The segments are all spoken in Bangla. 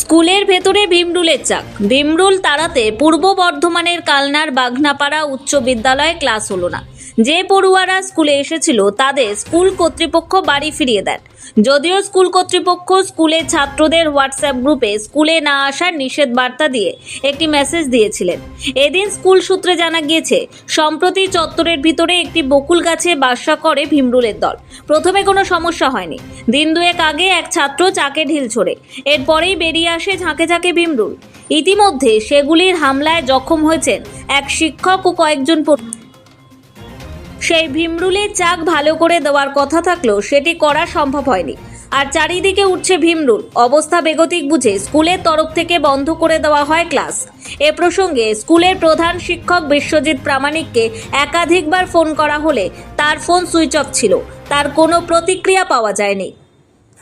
স্কুলের ভেতরে ভীমরুলের চাক। ভীমরুল তাড়াতে পূর্ব বর্ধমানের কালনার বাঘনাপাড়া উচ্চ বিদ্যালয়ে ক্লাস হলো না। যে পড়ুয়ারা স্কুলে এসেছিল তাদের স্কুল কর্তৃপক্ষ বাড়ি ফিরিয়ে দেন। যদিও স্কুল কর্তৃপক্ষ স্কুলের ছাত্রদের হোয়াটসঅ্যাপ গ্রুপে স্কুলে না আসার নিষেধ বার্তা দিয়ে একটি মেসেজ দিয়েছিলেন। এদিন স্কুল সূত্রে জানা গিয়েছে, সম্প্রতি চত্বরের ভিতরে একটি বকুল গাছে বাসা করে ভীমরুলের দল। প্রথমে কোনো সমস্যা হয়নি। দিন দুয়েক আগে এক ছাত্র চাকে ঢিল ছোড়ে। এরপরেই বেরিয়ে আসে ঝাঁকে ঝাঁকে ভীমরুল। ইতিমধ্যে সেগুলির হামলায় জখম হয়েছেন এক শিক্ষক ও কয়েকজন। সেই ভীমরুলের চাক ভালো করে দেওয়ার কথা থাকলেও সেটি করা সম্ভব হয়নি। আর চারিদিকে উঠছে ভীমরুল। অবস্থা বেগতিক বুঝে স্কুলের তরফ থেকে বন্ধ করে দেওয়া হয় ক্লাস। এ প্রসঙ্গে স্কুলের প্রধান শিক্ষক বিশ্বজিৎ প্রামাণিককে একাধিকবার ফোন করা হলে তার ফোন সুইচ অফ ছিল। তার কোনো প্রতিক্রিয়া পাওয়া যায়নি।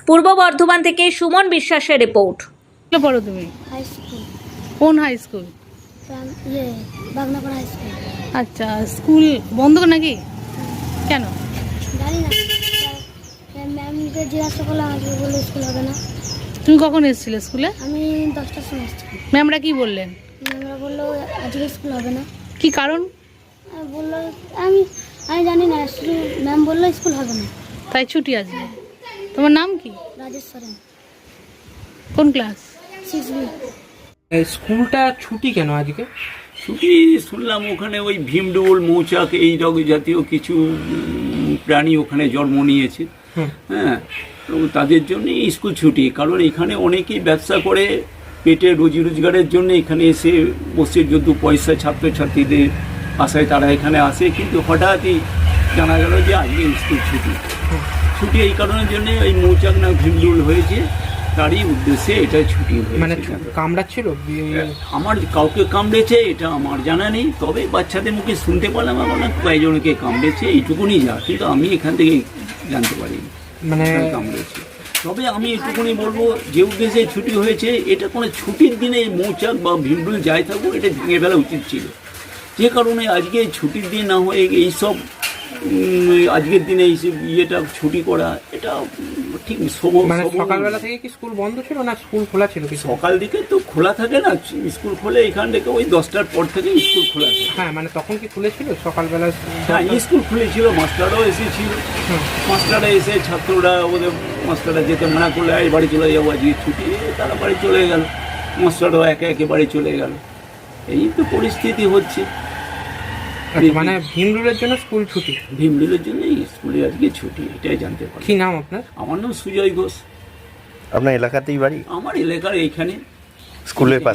পূর্ব বর্ধমান থেকে সুমন বিশ্বাসের রিপোর্ট। পড়ো তুমি? হাই স্কুল কোন হাই স্কুল ইয়ে আচ্ছা স্কুল বন্ধ নাকি? কেন? জানি না। ম্যামকে জিজ্ঞাসা করলাম আজকে বলল স্কুল হবে না। তুমি কখন এসেছিলে স্কুলে? আমি দশটার সময় এসেছি। ম্যামরা কি বললেন? ম্যামরা বলল আজকে স্কুল হবে না। কি কারণ? বলল আমি আমি জানি না শুধু ম্যাম বলল স্কুল হবে না। তাই ছুটি আছে তোমার নাম কি? রাজেশ সরেন। কোন ক্লাস? সিক্স বি স্কুলটা ছুটি কেন আজকে? ছুটি শুনলাম ওখানে ওই ভীমডোল মৌচাক এই জাতীয় কিছু প্রাণী ওখানে জন্ম নিয়েছে। হ্যাঁ তাদের জন্য স্কুল ছুটি। কারণ এখানে অনেকেই ব্যবসা করে পেটে রুজি রোজগারের জন্য এখানে এসে বসে যদু পয়সা ছাত্রছাত্রীদের আশায় তারা এখানে আসে। কিন্তু হঠাৎই জানা গেল যে আজকে স্কুল ছুটি। ছুটি এই কারণের জন্য এই মৌচাক না ভীমডোল হয়েছে। তারই উদ্দেশ্যে এটা ছুটি মানে কামড়াচ্ছিল? বি- আমার কাউকে কামড়েছে এটা আমার জানা নেই। তবে বাচ্চাদের মুখে শুনতে পারলাম আমার না কয়েকজনকে কামড়েছে এইটুকুনি যা কিন্তু আমি এখান থেকে জানতে পারি মানে কামড়েছে। তবে আমি এটুকুনি বলব যে উদ্দেশ্যে ছুটি হয়েছে এটা কোনো ছুটির দিনে মৌচাক বা ভিড়ুল যাই থাকুক এটা ভেঙে ফেলা উচিত ছিল। যে কারণে আজকে ছুটির দিন না হয়ে এইসব আজকের দিনে এইসব ইয়েটা ছুটি করা এটা ঠিক মানে সকালবেলা থেকে কি স্কুল বন্ধ ছিল না স্কুল খোলা ছিল কিছু? সকাল দিকে তো খোলা থাকে না স্কুল খোলে এখান থেকে ওই দশটার পর থেকে স্কুল খোলা থাকে। হ্যাঁ মানে তখন কি খুলেছিল সকালবেলা? হ্যাঁ স্কুল খুলেছিল মাস্টাররাও এসেছিল। মাস্টাররা এসে ছাত্ররা ওদের মাস্টাররা যেতে মানা করলে এই বাড়ি চলে যাব আজকে ছুটি তারা বাড়ি চলে গেল। মাস্টাররাও একে একে বাড়ি চলে গেল। এই তো পরিস্থিতি হচ্ছে। মানে ভীমরুলের জন্য স্কুল ছুটি। ভীমরুলের জন্যই স্কুলে আজকে ছুটি এটাই জানতে পারি কি নাম আপনার? আমার নাম সুজয় ঘোষ। আপনার এলাকাতেই বাড়ি? আমার এলাকার এইখানে। স্কুলের পাশে।